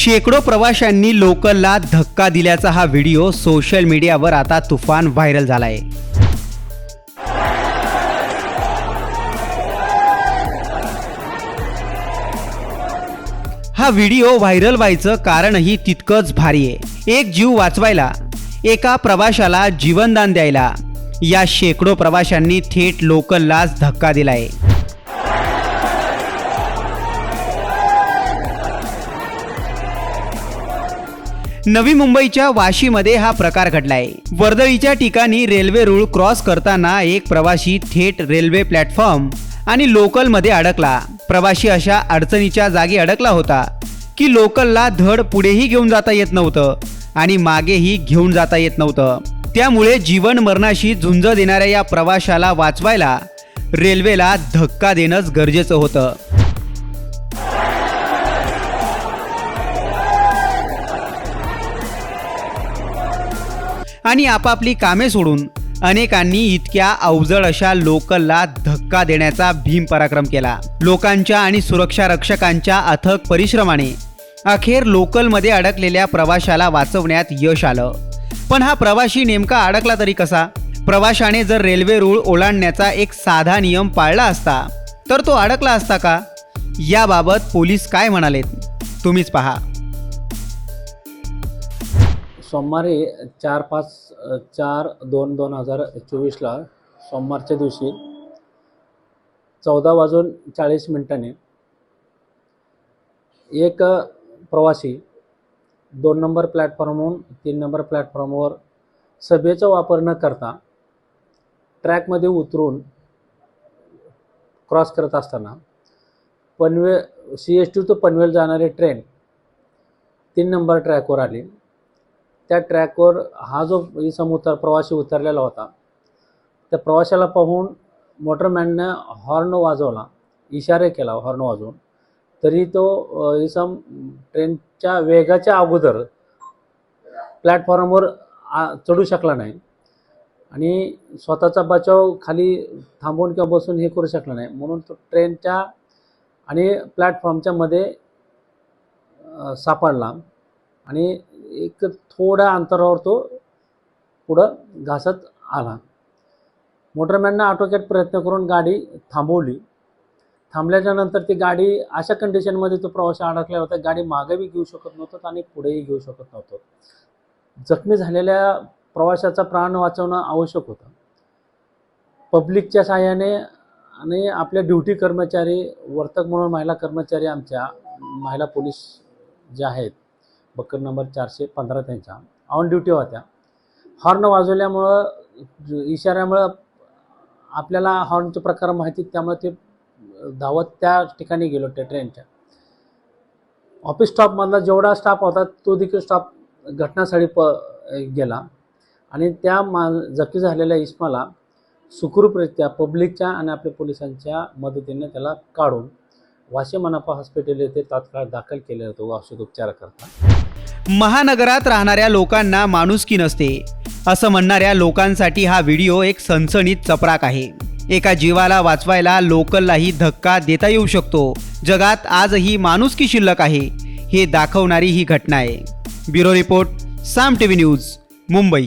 शेकडो प्रवाशांनी लोकलला धक्का दिल्याचा हा व्हिडिओ सोशल मीडियावर आता तुफान व्हायरल झालाय. हा व्हिडिओ व्हायरल व्हायचं कारणही तितकंच भारी आहे. एक जीव वाचवायला एका प्रवाशाला जीवनदान द्यायला या शेकडो प्रवाशांनी थेट लोकललाच धक्का दिलाय. नवी मुंबईच्या वाशीमध्ये हा प्रकार घडलाय. वर्दळीच्या ठिकाणी रेल्वे रूळ क्रॉस करताना एक प्रवाशी थेट रेल्वे प्लॅटफॉर्म आणि लोकलमध्ये अडकला. प्रवाशी अशा अडचणीच्या जागी अडकला होता की लोकलला धड पुढेही घेऊन जाता येत नव्हतं आणि मागेही घेऊन जाता येत नव्हतं. त्यामुळे जीवन मरणाशी झुंज देणाऱ्या या प्रवाशाला वाचवायला रेल्वेला धक्का देणंच गरजेचं होतं. आणि आपापली कामे सोडून अनेकांनी इतक्या अवजड अशा लोकलला धक्का देण्याचा भीम पराक्रम केला. लोकांच्या आणि सुरक्षा रक्षकांच्या अथक परिश्रमाने अखेर लोकलमध्ये अडकलेल्या प्रवाशाला वाचवण्यात यश आलं. पण हा प्रवाशी नेमका अडकला तरी कसा? प्रवाशाने जर रेल्वे रूळ ओलांडण्याचा एक साधा नियम पाळला असता तर तो अडकला असता का? याबाबत पोलीस काय म्हणालेत? तुम्हीच पहा. सोमवारी चार पाच चार दोन दोन हजार चोवीसला सोमवारच्या दिवशी चौदा वाजून चाळीस मिनिटांनी एक प्रवासी दोन नंबर प्लॅटफॉर्महून तीन नंबर प्लॅटफॉर्मवर सभेचा वापर न करता ट्रॅकमध्ये उतरून क्रॉस करत असताना Panvel C S T two Panvel जाणारी ट्रेन तीन नंबर ट्रॅकवर आली. त्या ट्रॅकवर हा जो इसम उतर प्रवासी उतरलेला होता त्या प्रवाशाला पाहून मोटरमॅननं हॉर्न वाजवला इशारे केला हॉर्न वाजवून. तरी तो इसम ट्रेनच्या वेगाच्या अगोदर प्लॅटफॉर्मवर चढू शकला नाही आणि स्वतःचा बचाव खाली थांबून किंवा बसून हे करू शकला नाही. म्हणून तो ट्रेनच्या आणि प्लॅटफॉर्मच्या मध्ये सापडला. आणि एक थोड्या अंतरावर तो पुढं घासत आला. मोटरमॅननं आटोक्यात प्रयत्न करून गाडी थांबवली. थांबल्याच्या नंतर ती गाडी अशा कंडिशनमध्ये तो प्रवासी अडकला होता गाडी मागेही घेऊ शकत नव्हतं आणि पुढेही घेऊ शकत नव्हतं. जखमी झालेल्या प्रवाशाचा प्राण वाचवणं आवश्यक होतं. पब्लिकच्या साहाय्याने आणि आपल्या ड्युटी कर्मचारी वर्तक म्हणून महिला कर्मचारी आमच्या महिला पोलीस ज्या आहेत बकर नंबर चारशे पंधरा त्यांच्या ऑन ड्युटी होत्या. हॉर्न वाजवल्यामुळं इशाऱ्यामुळं आपल्याला हॉर्नचे प्रकार माहिती त्यामुळे ते धावत त्या ठिकाणी गेलो त्या ट्रेनच्या ऑफिस स्टॉपमधला जेवढा स्टाफ होता तो देखील स्टाफ घटनास्थळी प गेला. आणि त्या मा जखमी झालेल्या इस्माला सुखरूपरित्या पब्लिकच्या आणि आपल्या पोलिसांच्या मदतीने त्याला काढून वाशिम मनापा हॉस्पिटल येथे तात्काळ दाखल केले जातो व औषधोपचाराकरता महानगरात राहणाऱ्या लोकांना माणुसकी नसते? असं म्हणणाऱ्या लोकांसाठी हा व्हिडिओ एक सनसणीत चपराक आहे. एका जीवाला वाचवायला लोकललाही धक्का देता येऊ शकतो. जगात आजही माणुसकी शिल्लक आहे? हे दाखवणारी ही घटना आहे. Bureau report Saam TV news Mumbai.